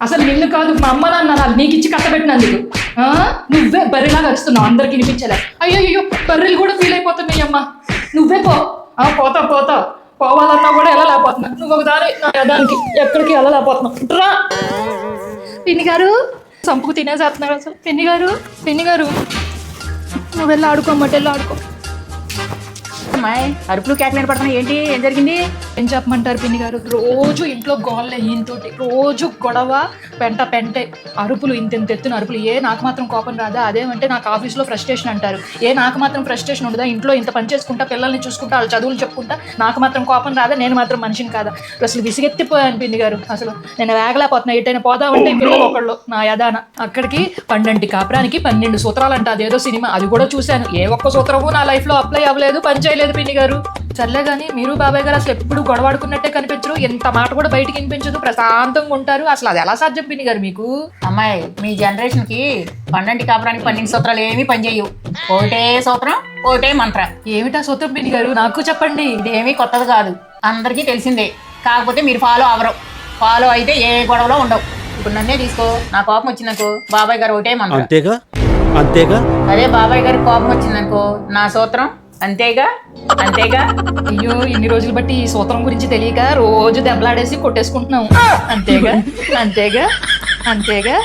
అసలు నిన్ను కాదు మా అమ్మ నాన్న నాకు నీకు ఇచ్చి కట్టబెట్టినందుకు ఆ? నువ్వే బర్రెలాగా అరుస్తున్నావు అందరికి వినిపించలే. అయ్యో అయ్యో బర్రెలు కూడా ఫీల్ అయిపోతున్నాయి అమ్మ. నువ్వే పో. పోతావు పోతా పోతా. పోవాలన్నా కూడా వెళ్ళలేకపోతున్నా. నువ్వు ఒకదాని దానికి ఎక్కడికి వెళ్ళలేకపోతున్నావు. రా. పిన్ని గారు సంపుకు తినేసేస్తున్నారు అసలు. పిన్ని గారు పిన్ని గారు. నువ్వు వెళ్ళి ఆడుకోమ్మటి వెళ్ళి ఆడుకో. అమ్మాయి? అరుపులు కేకలేని పడుతున్నాయి. ఏంటి? ఏం జరిగింది? ఏం చెప్పమంటారు పిన్ని గారు? రోజు ఇంట్లో గోళ్ళే ఈయనతోటి రోజు గొడవ పెంట పెంటే అరుపులు ఇంత ఇంత ఎత్తున అరుపులు. ఏ నాకు మాత్రం కోపం రాదా? అదేమంటే నాకు ఆఫీస్లో ఫ్రస్ట్రేషన్ అంటారు. ఏ నాకు మాత్రం ఫ్రస్ట్రేషన్ ఉండదా? ఇంట్లో ఇంత పని చేసుకుంటా పిల్లల్ని చూసుకుంటా వాళ్ళ చదువులు చెప్పుకుంటా నాకు మాత్రం కోపం రాదా? నేను మాత్రం మనిషిని కాదా? అసలు విసిగెత్తిపోయాను పిన్ని గారు. అసలు నేను వేగలేకపోతున్నా. ఎటైనా పోదామంటే ఈ పిల్లలు ఒకళ్ళు. నా యదాన. అక్కడికి పన్నెండు కాపురానికి పన్నెండు సూత్రాలు అంట అదేదో సినిమా. అది కూడా చూశాను. ఏ ఒక్క సూత్రము నా లైఫ్లో అప్లై అవ్వలేదు పని చేయలేదు. పిన్ని గారు. కానీ మీరు బాబాయ్ గారు అసలు ఎప్పుడు గొడవాడుకున్నట్టే కనిపించరు. ఎంత మాట కూడా బయటికి వినిపించదు. ప్రశాంతంగా ఉంటారు. అసలు అది ఎలా సాధ్యం పిన్ని గారు మీకు? అమ్మాయి మీ జనరేషన్కి పన్నెండు కాపురానికి పన్నెండు సూత్రాలు ఏమీ పనిచేయవు. ఒకటే సూత్రం ఒకటే మంత్ర. ఏమిటా సూత్రం పిన్ని గారు? నాకు చెప్పండి. ఇదేమీ కొత్తది కాదు. అందరికీ తెలిసిందే. కాకపోతే మీరు ఫాలో అవ్వరు. ఫాలో అయితే ఏ గొడవలో ఉండవు. ఇప్పుడు నన్నే తీసుకో. నా కోపం వచ్చిందనుకో బాబాయ్ గారు ఒకటే మంత్రం. అంతేగా? అంతేగా? అదే బాబాయ్ గారికి కోపం వచ్చిందనుకో నా సూత్రం అంతేగా? అంతేగా? అయ్యో ఇన్ని రోజులు బట్టి ఈ సూత్రం గురించి తెలియక రోజు దెబ్బలాడేసి కొట్టేసుకుంటున్నాం. అంతేగా? అంతేగా? అంతేగా?